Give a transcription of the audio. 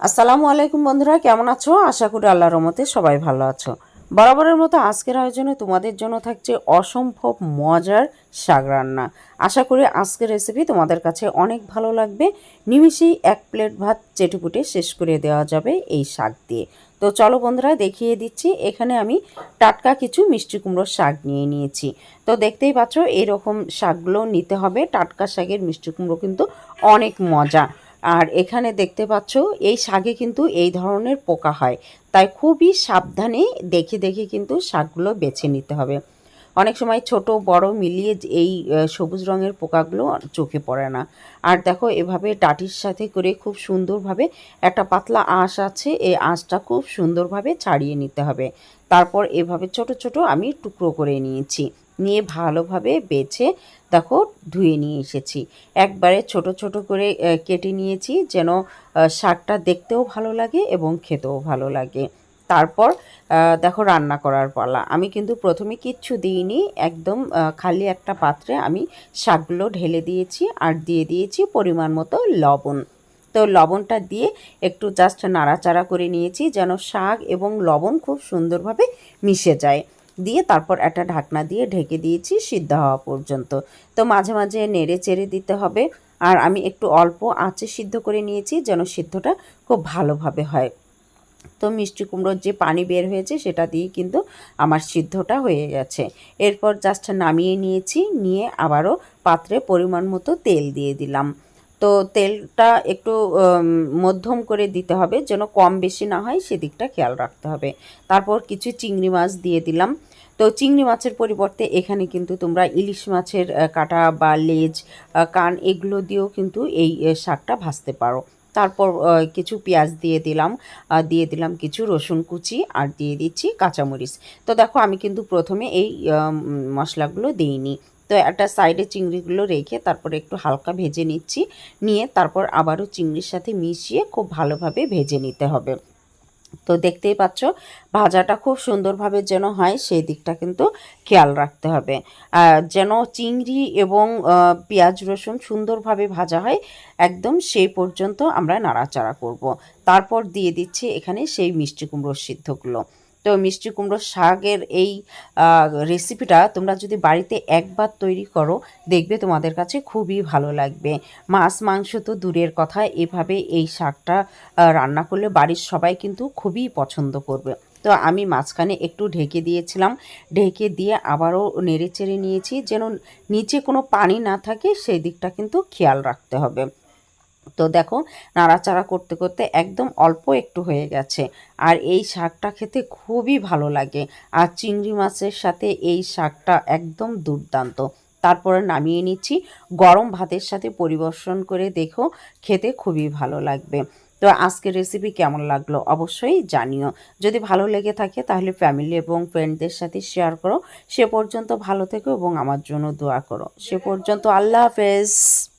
আসসালামু আলাইকুম বন্ধুরা, কেমন আছো? আশা করি আল্লাহ রহমতে সবাই ভালো আছো। বরাবরের মতো আজকের আয়োজনে তোমাদের জন্য থাকছে অসম্ভব মজার শাক রান্না। আশা করি আজকের রেসিপি তোমাদের কাছে অনেক ভালো লাগবে। নিমিষেই এক প্লেট ভাত চেটুপুটে শেষ করে দেওয়া যাবে এই শাক দিয়ে। তো চলো বন্ধুরা, দেখিয়ে দিচ্ছি। এখানে আমি টাটকা কিছু মিষ্টি কুমড়োর শাক নিয়ে নিয়েছি। তো দেখতেই পাচ্ছ এরকম শাকগুলো নিতে হবে। টাটকা শাকের মিষ্টি কুমড়ো কিন্তু অনেক মজা। আর এখানে দেখতে পাচ্ছ, এই শাকে কিন্তু এই ধরনের পোকা হয়। তাই খুবই সাবধানে দেখে দেখে কিন্তু শাকগুলো বেছে নিতে হবে। অনেক সময় ছোট, বড় মিলিয়ে এই সবুজ রঙের পোকাগুলো চোখে পড়ে না। আর দেখো, এভাবে ডাটির সাথে করে খুব সুন্দরভাবে একটা পাতলা আঁশ আছে, এই আঁশটা খুব সুন্দরভাবে ছাড়িয়ে নিতে হবে। তারপর এভাবে ছোট ছোট আমি টুকরো করে নিয়েছি। নিয়ে ভালোভাবে বেছে, দেখো, ধুয়ে নিয়ে এসেছি। একবারে ছোট ছোট করে কেটে নিয়েছি যেন শাকটা দেখতেও ভালো লাগে এবং খেতেও ভালো লাগে। তারপর দেখো রান্না করার পালা। আমি কিন্তু প্রথমে কিচ্ছু দিইনি, একদম খালি একটা পাত্রে আমি শাকগুলো ঢেলে দিয়েছি আর দিয়ে দিয়েছি পরিমাণ মতো লবণ। তো লবণটা দিয়ে একটু জাস্ট নাড়াচাড়া করে নিয়েছি যেন শাক এবং লবণ খুব সুন্দরভাবে মিশে যায়। দিয়ে তারপর একটা ঢাকনা দিয়ে ঢেকে দিয়েছি সিদ্ধ হওয়া পর্যন্ত। তো মাঝে মাঝে নেড়ে চেড়ে দিতে হবে। আর আমি একটু অল্প আঁচে সিদ্ধ করে নিয়েছি যেন সিদ্ধটা খুব ভালোভাবে হয়। তো মিষ্টি কুমড়োর যে পানি বের হয়েছে সেটা দিয়ে কিন্তু আমার সিদ্ধটা হয়ে গেছে। এরপর জাস্ট নামিয়ে নিয়েছি, নিয়ে আবারও পাত্রে পরিমাণ মতো তেল দিয়ে দিলাম। তো তেলটা একটু মধ্যম করে দিতে হবে যেন কম বেশি না হয়, সেদিকটা খেয়াল রাখতে হবে। তারপর কিছু চিংড়ি মাছ দিয়ে দিলাম। তো চিংড়ি মাছের পরিবর্তে এখানে কিন্তু তোমরা ইলিশ মাছের কাটা বা লেজ কান এগুলো দিয়েও কিন্তু এই শাকটা ভাজতে পারো। তারপর কিছু পেঁয়াজ দিয়ে দিলাম দিয়ে দিলাম কিছু রসুন কুচি আর দিয়ে দিচ্ছি কাঁচামরিচ। তো দেখো, আমি কিন্তু প্রথমে এই মশলাগুলো দিইনি। তো একটা সাইডে চিংড়িগুলো রেখে তারপরে একটু হালকা ভেজে নিচ্ছি। নিয়ে তারপর আবারও চিংড়ির সাথে মিশিয়ে খুব ভালোভাবে ভেজে নিতে হবে। তো দেখতেই পাচ্ছ, ভাজাটা খুব সুন্দরভাবে যেন হয়, সেই দিকটা কিন্তু খেয়াল রাখতে হবে আর যেন চিংড়ি এবং পেঁয়াজ রসুন সুন্দরভাবে ভাজা হয়, একদম সেই পর্যন্ত আমরা নাড়াচাড়া করব। তারপর দিয়ে দিচ্ছি এখানে সেই মিষ্টি কুমড়োর সিদ্ধগুলো তো মিষ্টি কুমড়োর শাকের এই রেসিপিটা তোমরা যদি বাড়িতে একবার তৈরি করো, দেখবে তোমাদের কাছে খুবই ভালো লাগবে। মাছ মাংস তো দূরের কথা, এভাবে এই শাকটা রান্না করলে বাড়ির সবাই কিন্তু খুবই পছন্দ করবে। তো আমি মাঝখানে একটু ঢেকে দিয়েছিলাম, ঢেকে দিয়ে আবারও নেড়ে চেড়ে নিয়েছি, যেন নিচে কোনো পানি না থাকে, সেই দিকটা কিন্তু খেয়াল রাখতে হবে। তো দেখো, নাড়াচাড়া করতে করতে একদম অল্প একটু হয়ে গেছে। আর এই শাকটা খেতে খুবই ভালো লাগে। আর চিংড়ি মাছের সাথে এই শাকটা একদম দুর্দান্ত। তারপরে নামিয়ে নিচ্ছি। গরম ভাতের সাথে পরিবেশন করে দেখো, খেতে খুবই ভালো লাগবে। তো আজকের রেসিপি কেমন লাগল অবশ্যই জানিও। যদি ভালো লেগে থাকে তাহলে ফ্যামিলি এবং ফ্রেন্ডদের সাথে শেয়ার করো। সে পর্যন্ত ভালো থেকো এবং আমার জন্য দোয়া করো। সে পর্যন্ত আল্লাহ হাফেজ।